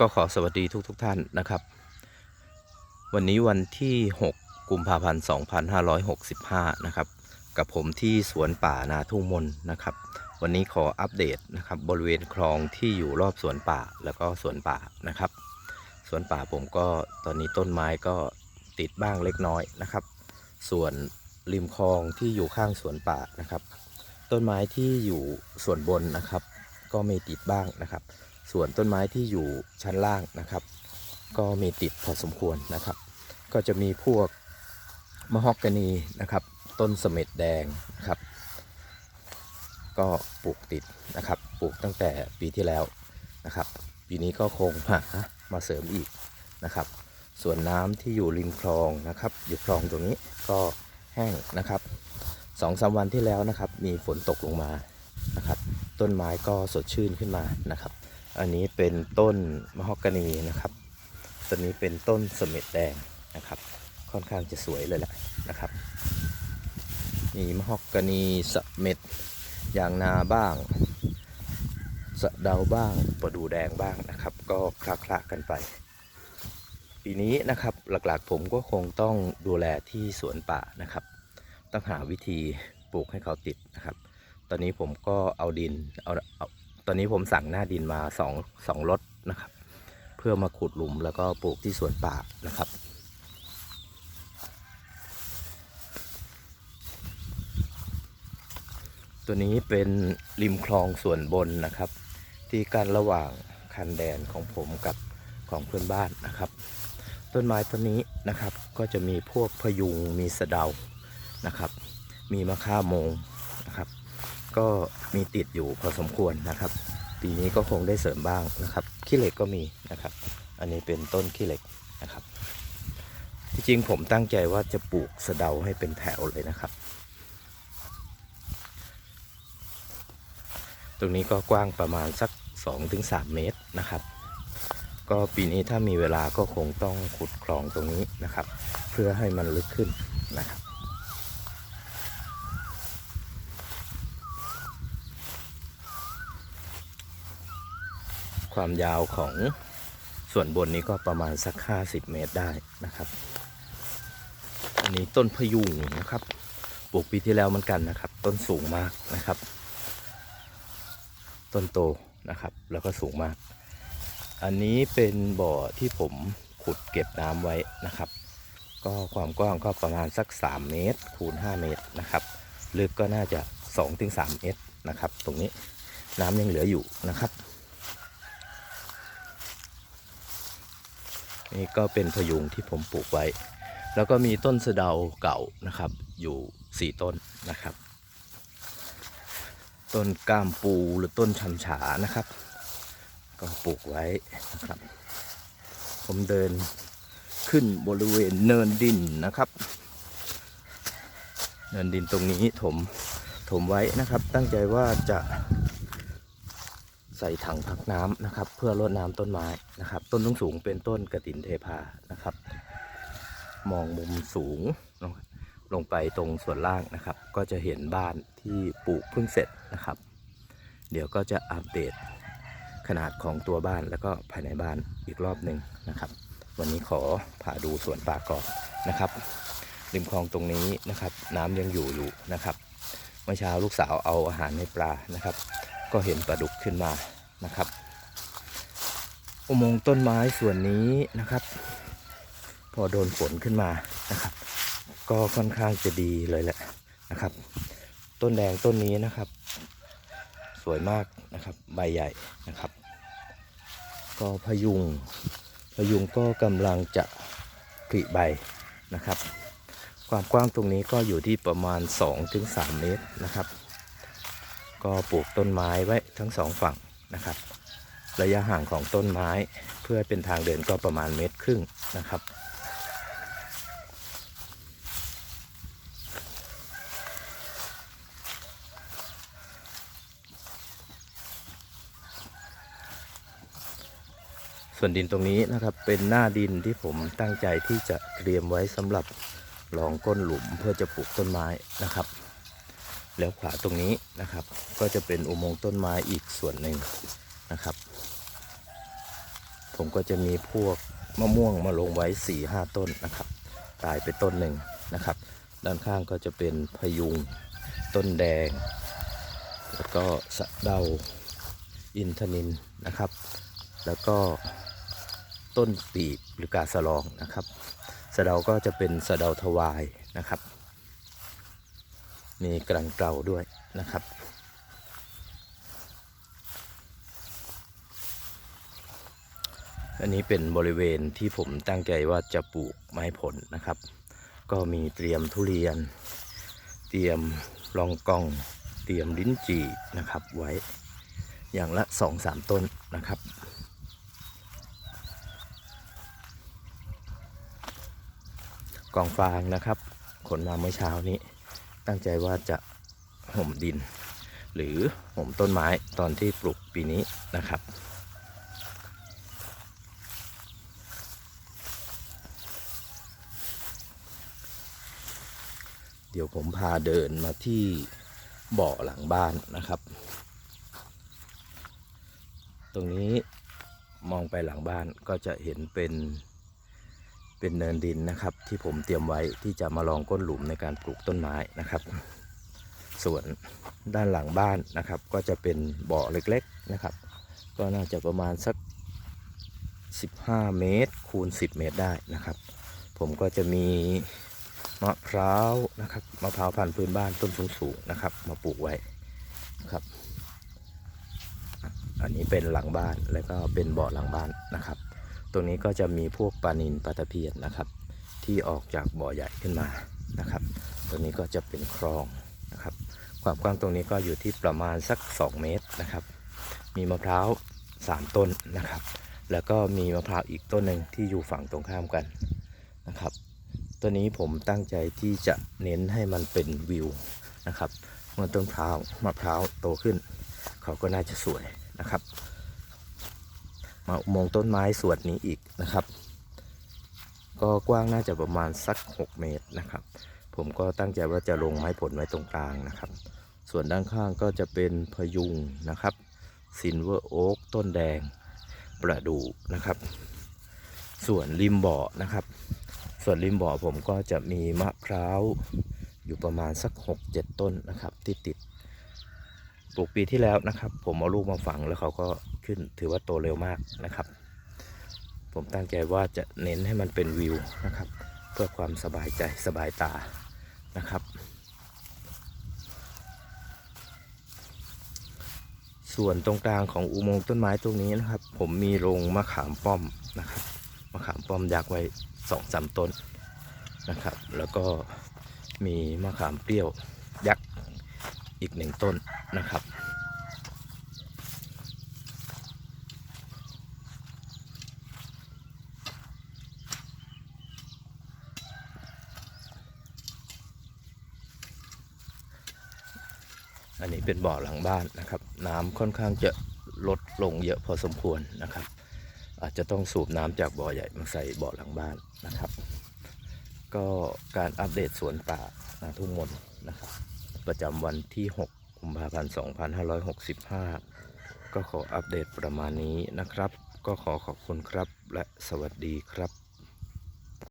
ก็ขอสวัสดีทุกๆทท่านนะครับ วันนี้วันที่ 6 กุมภาพันธ์ 2565 นะครับ กับผมที่สวนป่านาทุ่งมนนะครับ วันนี้ขออัปเดตนะครับบริเวณคลองที่อยู่รอบสวนป่าแล้วก็สวนป่านะครับ สวนป่าผมก็ตอนนี้ต้นไม้ก็ติดบ้างเล็กน้อยนะครับ ส่วนริมคลองที่อยู่ข้างสวนป่านะครับ ต้นไม้ที่อยู่ส่วนบนนะครับ ก็มีติดบ้างนะครับ ส่วนต้นไม้ที่อยู่ชั้นล่างนะครับ ก็มีติดพอสมควรนะครับ ก็จะมีพวกมะฮอกกานีนะครับ ต้นเสม็ดแดงนะครับ ก็ปลูกติดนะครับ ปลูกตั้งแต่ปีที่แล้วนะครับ ปีนี้ก็คงหามาเสริมอีกนะครับ ส่วนน้ำที่อยู่ริมคลองนะครับ อยู่คลองตรงนี้ก็แห้งนะครับสองสามวันที่แล้วนะครับ มีฝนตกลงมานะครับ ต้นไม้ก็สดชื่นขึ้นมานะครับ อันนี้เป็นต้นมะฮอกกานีนะครับต้นนี้เป็นต้นสม็ดแดงนะครับ ค่อนข้างจะสวยเลยแหละนะครับ มีมะฮอกกานีเสม็ดยางนาบ้าง สะเดาบ้างประดูแดงบ้างนะครับ ก็คละคละกันไป ปีนี้นะครับหลักๆผมก็คงต้องดูแลที่สวนป่านะครับ ต้องหาวิธีปลูกให้เขาติดนะครับ ตอนนี้ผมก็เอาดินเอาเอา ตอนนี้ผมสั่งหน้าดินมาสองสองรถนะครับ เพื่อมาขุดหลุมแล้วก็ปลูกที่สวนป่านะครับ ตัวนี้เป็นริมคลองส่วนบนนะครับ ที่กั้นระหว่างคันแดนของผมกับของเพื่อนบ้านนะครับ ต้นไม้ต้นนี้นะครับก็จะมีพวกพยุงมีสะเดานะครับ มีมะข่าโมง ก็มีติดอยู่พอสมควรนะครับ ปีนี้ก็คงได้เสริมบ้างนะครับขี้เหล็กก็มีนะครับ อันนี้เป็นต้นขี้เหล็กนะครับที่จริงผมตั้งใจว่าจะปลูกสะเดาให้เป็นแถวเลยนะครับ ตรงนี้ก็กว้างประมาณสัก 2-3 เมตรนะครับ ก็ปีนี้ถ้ามีเวลาก็คงต้องขุดคลองตรงนี้นะครับ เพื่อให้มันลึกขึ้นนะครับ ความยาวของส่วนบนนี้ก็ประมาณสัก50เมตรได้นะครับ อันนี้ต้นพยุงนะครับปลูกปีที่แล้วเหมือนกันนะครับ ต้นสูงมากนะครับ ต้นโตนะครับ แล้วก็สูงมาก อันนี้เป็นบ่อที่ผมขุดเก็บน้ำไว้นะครับ ก็ความกว้างก็ประมาณสัก 3 เมตร คูณ 5 เมตรนะครับลึกก็น่าจะ 2-3 เมตรนะครับ ตรงนี้น้ำยังเหลืออยู่นะครับ นี่ก็เป็นพยุงที่ผมปลูกไว้ แล้วก็มีต้นสะเดาเก่านะครับ อยู่ 4 ต้นนะครับ ต้นก้ามปูหรือต้นชำฉานะครับ ก็ปลูกไว้นะครับ ผมเดินขึ้นบริเวณเนินดินนะครับ เนินดินตรงนี้ถมถมไว้นะครับ ตั้งใจว่าจะ ใส่ถังพักน้ำนะครับ เพื่อรดน้ำต้นไม้นะครับ ต้นสูงสูงเป็นต้นกระถินเทพานะครับ มองมุมสูงลงลงไปตรงส่วนล่างนะครับ ก็จะเห็นบ้านที่ปลูกเพิ่งเสร็จนะครับ เดี๋ยวก็จะอัปเดตขนาดของตัวบ้านแล้วก็ภายในบ้านอีกรอบหนึ่งนะครับ วันนี้ขอพาดูสวนป่าก่อนนะครับริมคลองตรงนี้นะครับ น้ำยังอยู่อยู่นะครับ เมื่อเช้าลูกสาวเอาอาหารให้ปลานะครับ ก็เห็นปลาดุกขึ้นมานะครับ อุโมงค์ต้นไม้ส่วนนี้นะครับ พอโดนฝนขึ้นมานะครับ ก็ค่อนข้างจะดีเลยแหละนะครับ ต้นแดงต้นนี้นะครับ สวยมากนะครับ ใบใหญ่นะครับ ก็พยุงพยุงก็กำลังจะผลิใบนะครับ ความกว้างตรงนี้ก็อยู่ที่ประมาณ 2-3 เมตรนะครับ ก็ปลูกต้นไม้ไว้ทั้งสองฝั่งนะครับ ระยะห่างของต้นไม้เพื่อเป็นทางเดินก็ประมาณเมตรครึ่งนะครับส่วนดินตรงนี้นะครับเป็นหน้าดินที่ผมตั้งใจที่จะเตรียมไว้สำหรับรองก้นหลุมเพื่อจะปลูกต้นไม้นะครับ แล้วขวาตรงนี้นะครับ ก็จะเป็นอุโมงค์ต้นไม้อีกส่วนหนึ่งนะครับ ผมก็จะมีพวกมะม่วงมาลงไว้4ี่ห้าต้นนะครับ ตายไปต้นหนึ่งนะครับ ด้านข้างก็จะเป็นพยุงต้นแดง แล้วก็สะเดาอินทนินนะครับ แล้วก็ต้นปีกหรือกาสลองนะครับสะเดาก็จะเป็นสะเดาทวายนะครับ มีกรังเกลาด้วยนะครับ อันนี้เป็นบริเวณที่ผมตั้งใจว่าจะปลูกไม้ผลนะครับ ก็มีเตรียมทุเรียน เตรียมลองกอง เตรียมลิ้นจี่นะครับไว้อย่างละสองสามต้นนะครับกองฟางนะครับ ขนมาเมื่อเช้านี้ ตั้งใจว่าจะห่มดิน หรือห่มต้นไม้ตอนที่ปลูกปีนี้นะครับ เดี๋ยวผมพาเดินมาที่เบาะหลังบ้านนะครับ ตรงนี้มองไปหลังบ้านก็จะเห็นเป็น เป็นเนินดินนะครับ ที่ผมเตรียมไว้ที่จะมาลองก้นหลุมในการปลูกต้นไม้นะครับ ส่วนด้านหลังบ้านนะครับ ก็จะเป็นเบาะเล็กๆนะครับ ก็น่าจะประมาณสัก 15 เมตร คูณ 10 เมตรได้นะครับ ผมก็จะมีมะพร้าวนะครับมะพร้าวพันธุ์พื้นบ้านต้นสูงๆนะครับ มาปลูกไว้นะครับ อันนี้เป็นหลังบ้านแล้วก็เป็นบ่อหลังบ้านนะครับ ตรงนี้ก็จะมีพวกปลานินปลาตะเพียนนะครับ ที่ออกจากบ่อใหญ่ขึ้นมานะครับ ตรงนี้ก็จะเป็นคลองนะครับ ความกว้างตรงนี้ก็อยู่ที่ประมาณสัก 2 เมตรนะครับ มีมะพร้าว 3 ต้นนะครับ แล้วก็มีมะพร้าวอีกต้นหนึ่งที่อยู่ฝั่งตรงข้ามกันนะครับตัวนี้ผมตั้งใจที่จะเน้นให้มันเป็นวิวนะครับ เมื่อต้นพร้าวมะพร้าวโตขึ้น เขาก็น่าจะสวยนะครับ มาอุโมงค์ต้นไม้ส่วนนี้อีกนะครับ ก็กว้างน่าจะประมาณสัก 6 เมตรนะครับ ผมก็ตั้งใจว่าจะลงไม้ผลไว้ตรงกลางนะครับ ส่วนด้านข้างก็จะเป็นพยุงนะครับซินเวอร์โอ๊กต้นแดงประดู่นะครับ ส่วนริมบ่อนะครับ ส่วนริมบ่อผมก็จะมีมะพร้าวอยู่ประมาณสัก 6-7 ต้นนะครับ ที่ติด ปลูกปีที่แล้วนะครับ ผมเอาลูกมาฝังแล้วเขาก็ขึ้นถือว่าโตเร็วมากนะครับ ผมตั้งใจว่าจะเน้นให้มันเป็นวิวนะครับ เพื่อความสบายใจสบายตานะครับ ส่วนตรงกลางของอุโมงค์ต้นไม้ตรงนี้นะครับ ผมมีโรงมะขามป้อมนะครับมะขามป้อมยักษ์ไว้สองสามต้นนะครับ แล้วก็มีมะขามเปรี้ยวยักษ์ อีกหนึ่งต้นนะครับ อันนี้เป็นบ่อหลังบ้านนะครับ น้ำค่อนข้างจะลดลงเยอะพอสมควรนะครับ อาจจะต้องสูบน้ำจากบ่อใหญ่มาใส่บ่อหลังบ้านนะครับ ก็การอัปเดตสวนป่านาทุ่งมนนะครับ ประจำวันที่ 6 กุมภาพันธ์ 2565 ก็ขออัปเดตประมาณนี้นะครับ ก็ขอขอบคุณครับและสวัสดีครับ